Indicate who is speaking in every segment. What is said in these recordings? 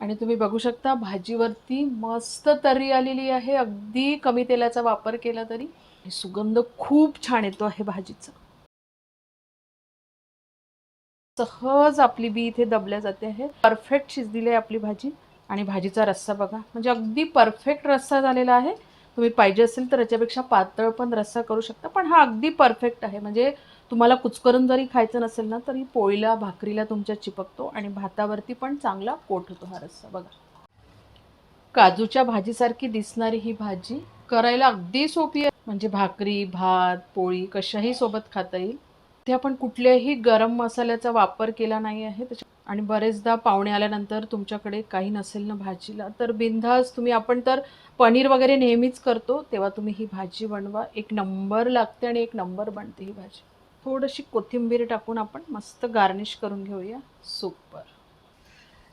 Speaker 1: आणि तुम्ही बघू शकता भाजीवरती मस्त तर्री आलेली आहे. अगदी कमी तेलाचा वापर केला तरी. सुगंध खूप छान येतो आहे भाजीचा. सहज आपली बी इथे दबल्या जाते आहे. परफेक्ट शिजलेली आहे आपली भाजी. आणि भाजीचा रस्सा बघा. म्हणजे अगदी परफेक्ट रस्सा झालेला आहे. तुम्ही पाहिजे असेल तर याच्यापेक्षा पातळ पण रस्सा करू शकता. पण हा अगदी परफेक्ट आहे. म्हणजे तुम्हाला कुचकरून जरी खायचं नसेल ना तरी पोळीला भाकरीला तुमच्या चिपकतो आणि भातावरती पण चांगला कोट होतो हा रस्सा. बघा. काजूच्या भाजीसारखी दिसणारी ही भाजी करायला अगदी सोपी आहे. म्हणजे भाकरी भात पोळी कशाही सोबत खाता येईल. ते आपण कुठल्याही गरम मसाल्याचा वापर केला नाही आहे. त्याच्या आणि बरेचदा पाहुणे आल्यानंतर तुमच्याकडे काही नसेल ना भाजीला तर बिनधास तुम्ही आपण तर पनीर वगैरे नेहमीच करतो तेव्हा तुम्ही ही भाजी बनवा. एक नंबर लागते आणि एक नंबर बनते ही भाजी. थोडीशी कोथिंबीर टाकून आपण मस्त गार्निश करून घेऊया. सुपर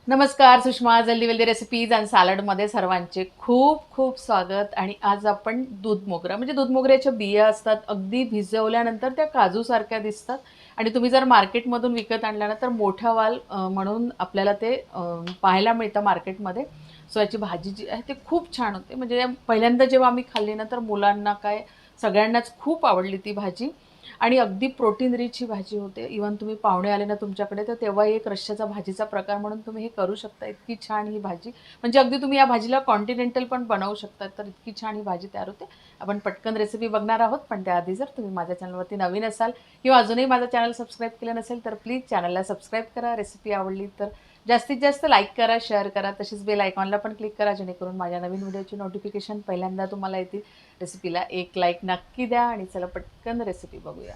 Speaker 1: नमस्कार सुषमा जल्दी वेल्दी रेसिपीज आणि सॅलडमध्ये सर्वांचे खूप खूप स्वागत. आणि आज आपण दूध मोगरा म्हणजे दूध मोगऱ्याच्या बिया असतात अगदी भिजवल्यानंतर त्या काजूसारख्या दिसतात. आणि तुम्ही जर मार्केटमधून विकत आणल्या ना तर मोठा वाल म्हणून आपल्याला ते पाहायला मिळतं मार्केटमध्ये. सो याची भाजी जी आहे ते खूप छान होते. म्हणजे पहिल्यांदा जेव्हा आम्ही खाल्ली ना तर मुलांना काय सगळ्यांनाच खूप आवडली ती भाजी. आणि अगदी प्रोटीन रिच ही भाजी होते. इवन तुम्ही पाहुणे आले ना तुमच्याकडे तर तेव्हा एक रश्श्याचा भाजीचा प्रकार म्हणून तुम्ही हे करू शकता. इतकी छान ही भाजी. म्हणजे अगदी तुम्ही या भाजीला कॉन्टिनेंटल पण बनवू शकता तर इतकी छान ही भाजी तयार होते. आपण पटकन रेसिपी बघणार आहोत पण त्याआधी जर तुम्ही माझ्या चॅनलवरती नवीन असाल किंवा अजूनही माझं चॅनल सबस्क्राईब केलं नसेल तर प्लीज चॅनलला सबस्क्राईब करा. रेसिपी आवडली तर जास्तीत जास्त लाईक करा शेअर करा तसेच बेल आयकॉनला पण क्लिक करा जेणेकरून माझ्या नवीन व्हिडिओची नोटिफिकेशन पहिल्यांदा तुम्हाला येतील. रेसिपीला एक लाईक नक्की द्या आणि चला पटकन रेसिपी बघूया.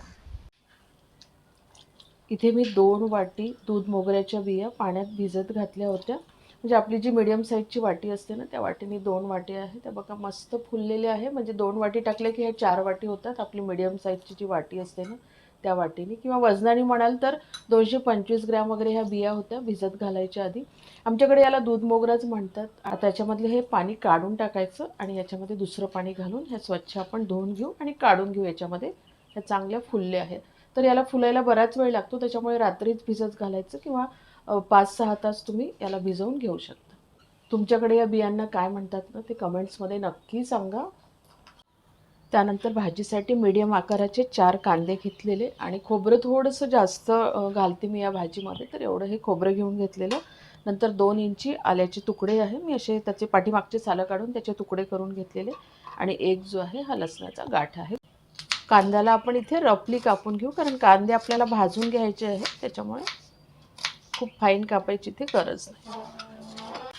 Speaker 1: इथे मी दोन वाटी दूध मोगऱ्याच्या बिया पाण्यात भिजत घातल्या होत्या. म्हणजे आपली जी मिडियम साईजची वाटी असते ना त्या वाटीने दोन वाटी आहे. त्या बघा मस्त फुललेल्या आहे. म्हणजे दोन वाटी टाकल्या की ह्या चार वाटी होतात. आपली मिडियम साईजची जी वाटी असते ना त्या वाटीने. किंवा वजनाने म्हणाल तर दोनशे पंचवीस ग्रॅम वगैरे ह्या बिया होत्या भिजत घालायच्या आधी. आमच्याकडे याला दूध मोगराच म्हणतात. त्याच्यामधलं हे पाणी काढून टाकायचं आणि याच्यामध्ये दुसरं पाणी घालून ह्या स्वच्छ आपण धुवून घेऊ आणि काढून घेऊ याच्यामध्ये. ह्या चांगल्या फुलल्या आहेत. तर याला फुलायला बराच वेळ लागतो. त्याच्यामुळे रात्रीच भिजत घालायचं किंवा पाच सहा तास तुम्ही याला भिजवून घेऊ शकता. तुमच्याकडे या बियांना काय म्हणतात ना ते कमेंट्समध्ये नक्की सांगा. त्यानंतर भाजीसाठी मीडियम आकाराचे चार कांदे घेतलेले आणि खोबरं थोडंसं जास्त घालते मी या भाजीमध्ये तर एवढं हे खोबरं घेऊन घेतलेलं. नंतर दोन इंची आल्याचे तुकडे आहे मी असे त्याचे पाठीमागचे सालं काढून त्याचे तुकडे करून घेतलेले आणि एक जो आहे हा लसणाचा गाठ आहे. कांद्याला आपण इथे रफली कापून घेऊ कारण कांदे आपल्याला भाजून घ्यायचे आहे त्याच्यामुळे खूप फाईन कापायची इथे गरज नाही.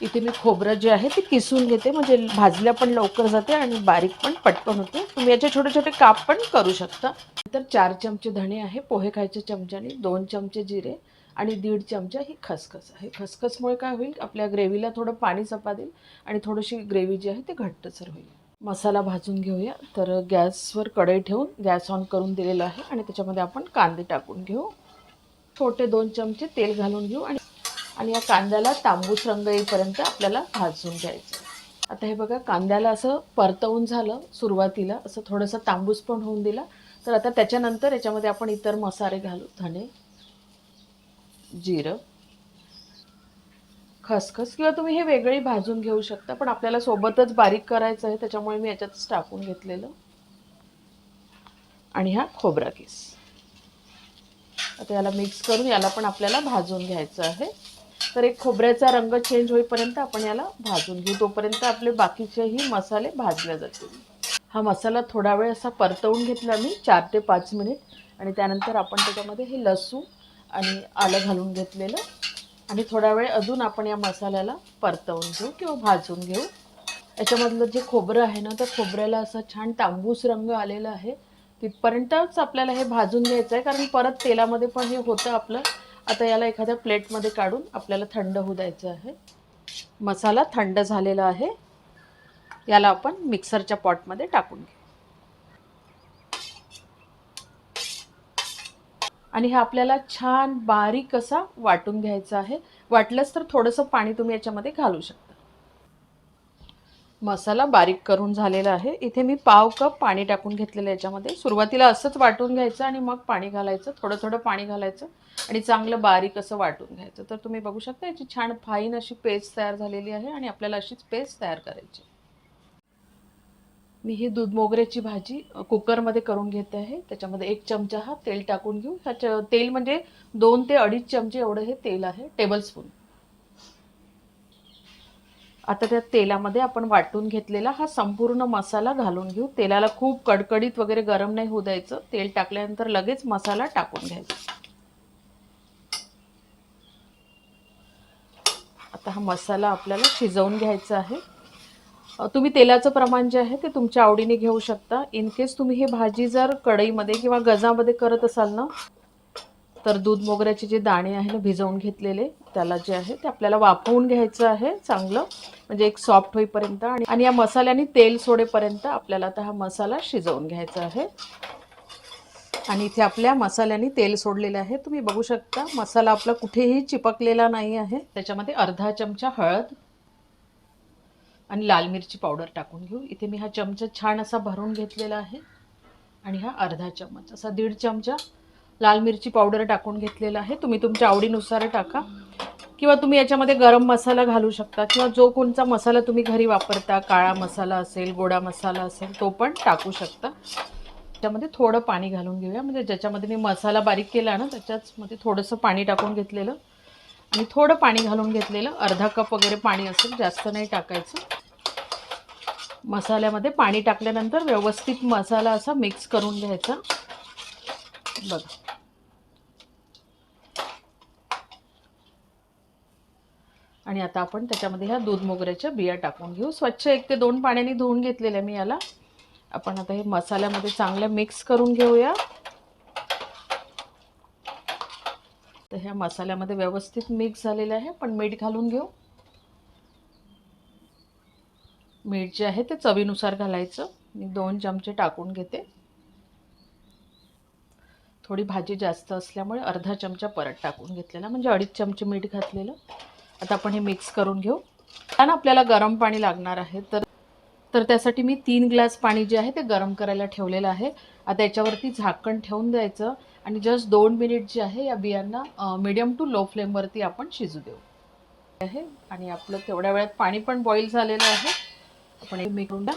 Speaker 1: इथे मी खोबरं जे आहे ते किसून घेते. म्हणजे भाजल्या पण लवकर जाते आणि बारीक पण पटकन होते. तुम्ही याचे छोटे छोटे काप पण करू शकता. तर चार चमचे धणे आहे. पोहे खायच्या चमच्याने दोन चमचे जिरे आणि दीड चमचा ही खसखस आहे. खसखसमुळे काय होईल? आपल्या ग्रेव्हीला थोडं पाणी सपा देईल आणि थोडीशी ग्रेव्ही जी आहे ती घट्टसर होईल. मसाला भाजून घेऊया. तर गॅसवर कढई ठेवून गॅस ऑन करून दिलेला आहे आणि त्याच्यामध्ये आपण कांदे टाकून घेऊ. छोटे दोन चमचे तेल घालून घेऊ आणि आणि या कांद्याला तांबूस रंग येईपर्यंत आपल्याला भाजून घ्यायचं. आता हे बघा कांद्याला असं परतवून झालं सुरुवातीला असं थोडंसं तांबूस पण होऊन दिला. तर आता त्याच्यानंतर याच्यामध्ये आपण इतर मसाले घालू. धणे जिरं खसखस किंवा तुम्ही हे वेगळी भाजून घेऊ शकता पण आपल्याला सोबतच बारीक करायचं आहे त्याच्यामुळे मी याच्यातच टाकून घेतलेलं. आणि हा खोबरा किस. आता याला मिक्स करून याला पण आपल्याला भाजून घ्यायचं आहे. तर एक खोबऱ्याचा रंग चेंज होईपर्यंत आपण याला भाजून घेऊ. तोपर्यंत आपले बाकीचेही मसाले भाजले जातील. हा मसाला थोडा वेळ असा परतवून घेतला मी चार ते पाच मिनिट. आणि त्यानंतर आपण त्याच्यामध्ये हे लसूण आणि आलं घालून घेतलेलं. आणि थोडा वेळ अजून आपण या मसाल्याला परतवून घेऊ किंवा भाजून घेऊ. याच्यामधलं जे खोबरं आहे ना त्या खोबऱ्याला असा छान तांबूस रंग आलेला आहे. तिथपर्यंतच आपल्याला हे भाजून घ्यायचं आहे कारण परत तेलामध्ये पण हे होतं आपलं. आता याला एखाद्या प्लेटमध्ये काढून आपल्याला थंड होऊ द्यायचं आहे. मसाला थंड झालेला आहे. याला आपण मिक्सरच्या पॉटमध्ये टाकून घेऊ. आणि हे आपल्याला छान बारीक असा वाटून घ्यायचा आहे. वाटलंच तर थोडंसं पाणी तुम्ही याच्यामध्ये घालू शकता. मसाला बारीक करून झालेला आहे. इथे मी पाव कप पाणी टाकून घेतलेलं याच्यामध्ये. सुरुवातीला असंच वाटून घ्यायचं आणि मग पाणी घालायचं. थोडं थोडं पाणी घालायचं आणि चांगलं बारीक असं वाटून घ्यायचं. तर तुम्ही बघू शकता याची छान फाईन अशी पेस्ट तयार झालेली आहे आणि आपल्याला अशीच पेस्ट तयार करायची मी ही दूध मोगऱ्याची भाजी कुकरमध्ये करून घेते आहे. त्याच्यामध्ये एक चमचा हा तेल टाकून घेऊ. ह्याच्या तेल म्हणजे दोन ते अडीच चमचे एवढं हे तेल आहे. टेबलस्पून. आता त्या तेलामध्ये आपण वाटून घेतलेला हा संपूर्ण मसाला घालून घेऊ. तेलाला खूप कडकडीत वगैरे गरम नाही होऊ द्यायचं. तेल टाकल्यानंतर लगेच मसाला टाकून घ्यायचा. आता हा मसाला आपल्याला शिजवून घ्यायचा आहे. तुम्ही तेलाचं प्रमाण जे आहे ते तुमच्या आवडीने घेऊ शकता. इन केस तुम्ही ही भाजी जर कढईमध्ये किंवा गजामध्ये करत असाल ना तर दूध मोगऱ्याचे जे दाणे आहे ना भिजवून घेतलेले त्याला जे आहे ते आपल्याला वाफवून घ्यायचं आहे चांगलं. म्हणजे एक सॉफ्ट होईपर्यंत आणि आणि या मसाल्याने तेल सोडेपर्यंत आपल्याला आता हा मसाला शिजवून घ्यायचा आहे. आणि इथे आपल्या मसाल्याने तेल सोडलेलं आहे. तुम्ही बघू शकता मसाला आपला कुठेही चिपकलेला नाही आहे. त्याच्यामध्ये अर्धा चमचा हळद आणि लाल मिरची पावडर टाकून घेऊ. इथे मी हा चमचा छान असा भरून घेतलेला आहे. आणि हा अर्धा चमच असा दीड चमचा लाल मिरची पावडर टाकून घेतलेला आहे. तुम्ही तुमच्या आवडीनुसार टाका. किंवा तुम्ही याच्यामध्ये गरम मसाला घालू शकता किंवा जो कोणता मसाला तुम्ही घरी वापरता काळा मसाला असेल गोडा मसाला असेल तो पण टाकू शकता. त्यामध्ये थोडं पाणी घालून घेऊया. म्हणजे ज्याच्यामध्ये मी मसाला बारीक केला ना त्याच्याचमध्ये थोडंसं पाणी टाकून घेतलेलं. आणि थोडं पाणी घालून घेतलेलं. अर्धा कप वगैरे पाणी असेल जास्त नाही टाकायचं. मसाल्यामध्ये पाणी टाकल्यानंतर व्यवस्थित मसाला असा मिक्स करून घ्यायचा. बघा. आणि आता आपण त्याच्यामध्ये ह्या दूध मोगऱ्याच्या बिया टाकून घेऊ. स्वच्छ एक ते दोन पाण्याने धुवून घेतलेल्या मी याला. आपण आता हे मसाल्यामध्ये चांगलं मिक्स करून घेऊया. तर ह्या मसाल्यामध्ये व्यवस्थित मिक्स झालेलं आहे पण मीठ घालून घेऊ. मीठ जे आहे ते चवीनुसार घालायचं. मी दोन चमचे टाकून घेते. थोडी भाजी जास्त असल्यामुळे अर्धा चमचा परत टाकून घेतलेला म्हणजे अडीच चमचे मीठ घातलेलं. आता आपण हे मिक्स करून घेऊ. कारण आपल्याला गरम पाणी लागणार आहे. तर तर त्यासाठी मी तीन ग्लास पाणी जे आहे ते गरम करायला ठेवलेलं आहे. आता याच्यावरती झाकण ठेवून द्यायचं आणि जस्ट दोन मिनिट जे आहे या बियांना मिडियम टू लो फ्लेमवरती आपण शिजू देऊ. आहे आणि आपलं तेवढ्या वेळात पाणी पण बॉईल झालेलं आहे. आपण हे मिळून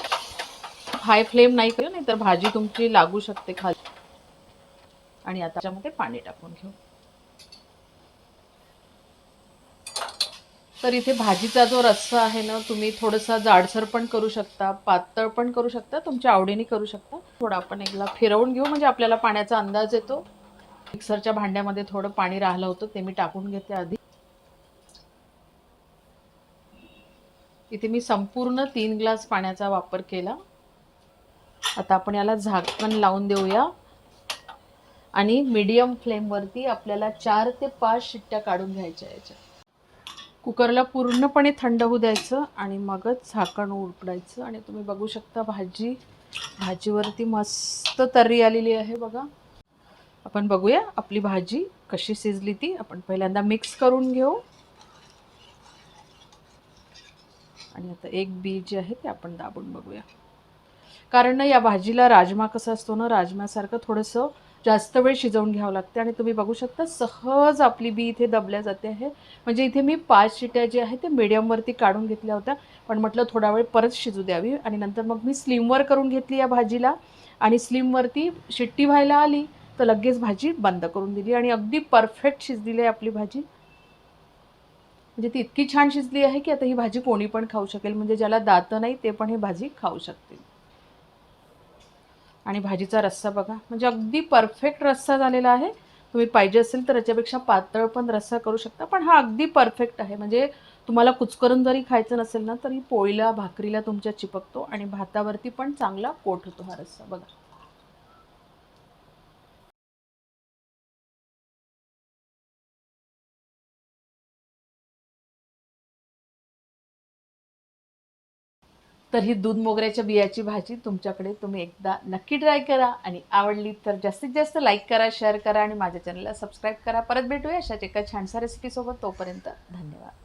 Speaker 1: हाय फ्लेम नाही करू नाही तर भाजी तुमची लागू शकते खाली. आणि आता त्याच्यामध्ये पाणी टाकून घेऊ. तर इथे भाजीचा जो रस्सा आहे ना तुम्ही थोडंसं जाडसर पण करू शकता पातळ पण करू शकता तुमच्या आवडीने करू शकता. थोडं आपण एकला फिरवून घेऊ म्हणजे आपल्याला पाण्याचा अंदाज येतो. मिक्सरच्या भांड्यामध्ये थोडं पाणी राहिलं होतं ते मी टाकून घेते आधी. इथे मी संपूर्ण तीन ग्लास पाण्याचा वापर केला. आता आपण याला झाकण लावून देऊया. आणि मीडियम फ्लेमवरती आपल्याला चार ते पाच शिट्ट्या काढून घ्यायच्या याच्या कुकरला पूर्णपणे थंड होऊ द्यायचं आणि मगच झाकण उघडायचं आणि तुम्ही बघू शकता भाजी भाजीवरती मस्त तर्री आलेली आहे बघा. आपण बघूया आपली भाजी कशी शिजली ती. आपण पहिल्यांदा मिक्स करून घेऊ. आणि आता एक बी जे आहे ते आपण दाबून बघूया. कारण ना या भाजीला राजमा कसा असतो ना राजम्यासारखं थोडंसं जास्त वेळ शिजवून घ्यावं लागते आणि तुम्ही बघू शकता सहज आपली बी इथे दबल्या जाते आहे. म्हणजे इथे मी पाच शिट्या जे आहे ते मिडियमवरती काढून घेतल्या होत्या. पण म्हटलं थोडा वेळ परत शिजू द्यावी आणि नंतर मग मी स्लिमवर करून घेतली या भाजीला. आणि स्लिमवरती शिट्टी व्हायला आली तर लगेच भाजी बंद करून दिली आणि अगदी परफेक्ट शिजलेली आहे आपली भाजी. म्हणजे ती इतकी छान शिजली आहे की आता ही भाजी कोणी पण खाऊ शकेल. म्हणजे ज्याला दातं नाही ते पण ही भाजी खाऊ शकतील. आणि भाजीचा रस्सा बघा. म्हणजे अगदी परफेक्ट रस्सा झालेला आहे. तुम्ही पाहिजे असेल तर याच्यापेक्षा पातळ पण रस्सा करू शकता. पण हा अगदी परफेक्ट आहे. म्हणजे तुम्हाला कुचकरून जरी खायचं नसेल ना तरी पोळीला भाकरीला तुमच्या चिपकतो आणि भातावरती पण चांगला कोट होतो हा रस्सा. बघा. तर ही दूध मोगऱ्याच्या बियाची भाजी तुमच्याकडे तुम्ही एकदा नक्की ट्राय करा. आणि आवडली तर जास्तीत जास्त लाईक करा शेअर करा आणि माझ्या चॅनलला सबस्क्राईब करा. परत भेटूया अशाच एका छानशा रेसिपीसोबत तोपर्यंत धन्यवाद.